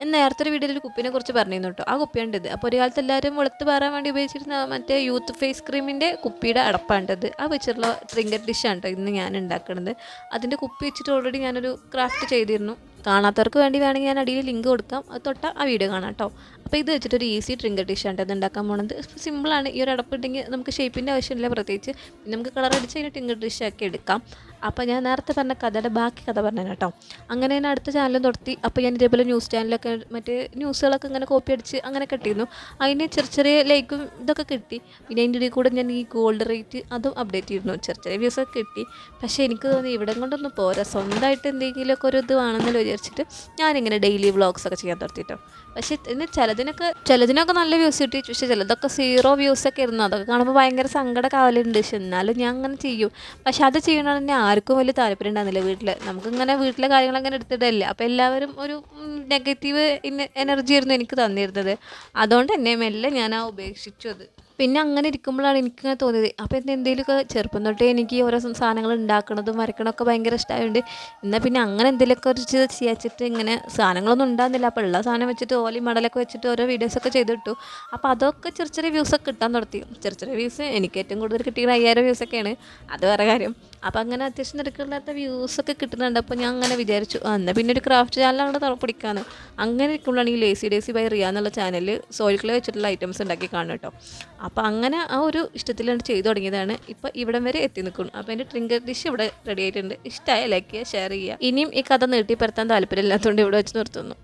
നേരത്തെ ഒരു വീഡിയോയിൽ ഒരു കുപ്പിനെ കുറിച്ച് പറഞ്ഞിരുന്നു കേട്ടോ. ആ കുപ്പിയാണ് ഇത് അപ്പോൾ ഒരു കാലത്ത് എല്ലാവരും വെളുത്ത് പാറാൻ വേണ്ടി ഉപയോഗിച്ചിരുന്ന മറ്റേ യൂത്ത് ഫേസ് ക്രീമിന്റെ കുപ്പിയുടെ അടപ്പാണ്ടത് ആ വെച്ചിട്ടുള്ള ട്രിങ്കർ ഡിഷാണ് കേട്ടോ ഇന്ന് ഞാൻ ഉണ്ടാക്കുന്നത്. അതിന്റെ കുപ്പി വെച്ചിട്ട് ഓൾറെഡി ഞാനൊരു ക്രാഫ്റ്റ് ചെയ്തിരുന്നു. കാണാത്തവർക്ക് വേണ്ടി വേണമെങ്കിൽ ഞാൻ അടിയിൽ ലിങ്ക് കൊടുക്കാം. അത് തൊട്ട ആ വീഡിയോ കാണാം കേട്ടോ. അപ്പോൾ ഇത് വെച്ചിട്ടൊരു ഈസി ട്രിങ്കർ ഡിഷാണ് ഇത് ഉണ്ടാക്കാൻ പോണത്. സിമ്പിളാണ് ഈ ഒരു അടപ്പിട്ടെങ്കിൽ നമുക്ക് ഷേപ്പിന്റെ ആവശ്യമില്ല പ്രത്യേകിച്ച്. നമുക്ക് കളർ അടിച്ച് അതിന് ട്രിങ്കർ ഡിഷാക്കി എടുക്കാം. അപ്പോൾ ഞാൻ നേരത്തെ പറഞ്ഞ കഥയുടെ ബാക്കി കഥ പറഞ്ഞു കേട്ടോ. അങ്ങനെ ഞാൻ അടുത്ത ചാനലും തുടർത്തി. അപ്പോൾ ഞാൻ ഇതേപോലെ ന്യൂസ് ചാനലൊക്കെ മറ്റേ ന്യൂസുകളൊക്കെ ഇങ്ങനെ കോപ്പി അടിച്ച് അങ്ങനെ കിട്ടിയിരുന്നു അതിന് ചെറിയ ചെറിയ ലൈക്കും ഇതൊക്കെ കിട്ടി. പിന്നെ അതിന്റെ ഇടയിൽ കൂടെ ഞാൻ ഈ ഗോൾഡ് റേറ്റ് അതും അപ്ഡേറ്റ് ചെയ്തിരുന്നു. ചെറിയ ചെറിയ വ്യൂസൊക്കെ കിട്ടി. പക്ഷേ എനിക്ക് തോന്നി ഇവിടെ കൊണ്ടൊന്നും പോരാ. സ്വന്തമായിട്ട് എന്തെങ്കിലുമൊക്കെ ഒരു ഇത് വേണമെന്നല്ലോ വിചാരിച്ചിട്ട് ഞാനിങ്ങനെ ഡെയിലി വ്ളോഗ്സ് ഒക്കെ ചെയ്യാൻ തുടത്തിട്ടോ പക്ഷേ ഇതിന് ചിലതിനൊക്കെ ചിലതിനൊക്കെ നല്ല വ്യൂസ് കിട്ടി. പക്ഷെ ചിലതൊക്കെ സീറോ വ്യൂസ് ഒക്കെ ഇരുന്നു അതൊക്കെ കാണുമ്പോൾ ഭയങ്കര സങ്കടം കാവലുണ്ട് പക്ഷെ എന്നാലും ഞാൻ അങ്ങനെ ചെയ്യും. പക്ഷെ അത് ചെയ്യണത് തന്നെ ആർക്കും വലിയ താല്പര്യം ഉണ്ടാകുന്നില്ല വീട്ടിൽ നമുക്കിങ്ങനെ വീട്ടിലെ കാര്യങ്ങളങ്ങനെ എടുത്തിടല്ലേ അപ്പോൾ എല്ലാവരും ഒരു നെഗറ്റീവ് എനർജി ആയിരുന്നു എനിക്ക് തന്നിരുന്നത്. അതുകൊണ്ട് തന്നെ മെല്ലെ ഞാൻ ആ ഉപേക്ഷിച്ചു അത് പിന്നെ അങ്ങനെ ഇരിക്കുമ്പോഴാണ് എനിക്കിങ്ങനെ തോന്നിയത്. അപ്പോൾ എന്താ എന്തെങ്കിലുമൊക്കെ ചെറുപ്പം തൊട്ടേ എനിക്ക് ഓരോ സാധനങ്ങൾ ഉണ്ടാക്കണതും വരക്കണമൊക്കെ ഭയങ്കര ഇഷ്ടമായതുകൊണ്ട് എന്നാൽ പിന്നെ അങ്ങനെ എന്തെങ്കിലുമൊക്കെ ചെയ്ത് ചെയ്യാച്ചിട്ട് ഇങ്ങനെ സാധനങ്ങളൊന്നും ഉണ്ടാകുന്നില്ല. അപ്പോൾ ഉള്ള സാധനം വെച്ചിട്ട് ഓലി മടലൊക്കെ വെച്ചിട്ട് ഓരോ വീഡിയോസൊക്കെ ചെയ്തിട്ടു. അപ്പോൾ അതൊക്കെ ചെറിയ ചെറിയ വ്യൂസൊക്കെ കിട്ടാൻ തുടത്തി ചെറിയ ചെറിയ വ്യൂസ് എനിക്ക് ഏറ്റവും കൂടുതൽ കിട്ടിയത് അയ്യായിരം വ്യൂസൊക്കെയാണ് അത് വേറെ കാര്യം. അപ്പോൾ അങ്ങനെ അത്യാവശ്യം നിരക്കില്ലാത്ത വ്യൂസൊക്കെ കിട്ടുന്നുണ്ട്. അപ്പോൾ ഞാൻ അങ്ങനെ വിചാരിച്ചു എന്നാൽ പിന്നെ ഒരു ക്രാഫ്റ്റ് ചാനൽ അങ്ങോട്ട് തുറപ്പിടിക്കാന്ന് അങ്ങനെ ഇരിക്കുമ്പോഴാണ് ഈ ലേസി ഡേസി ബൈ റിയ എന്നുള്ള ചാനൽ സോയിൽ വെച്ചിട്ടുള്ള ഐറ്റംസ് ഉണ്ടാക്കി കാണും കേട്ടോ അപ്പോൾ അങ്ങനെ ആ ഒരു ഇഷ്ടത്തിൽ ഇഷ്ടത്തിലാണ് ചെയ്തു തുടങ്ങിയതാണ്. ഇപ്പോൾ ഇവിടം വരെ എത്തി നിൽക്കുന്നു. അപ്പോൾ എന്റെ ട്രിങ്കർ ഡിഷ് ഇവിടെ റെഡി ആയിട്ടുണ്ട്. ഇഷ്ടമായ ലൈക്ക് ചെയ്യുക ഷെയർ ചെയ്യുക. ഇനിയും ഈ കഥ നീട്ടിപ്പരത്താൻ താല്പര്യമില്ലാത്തതുകൊണ്ട് ഇവിടെ വെച്ച് നിർത്തുന്നു.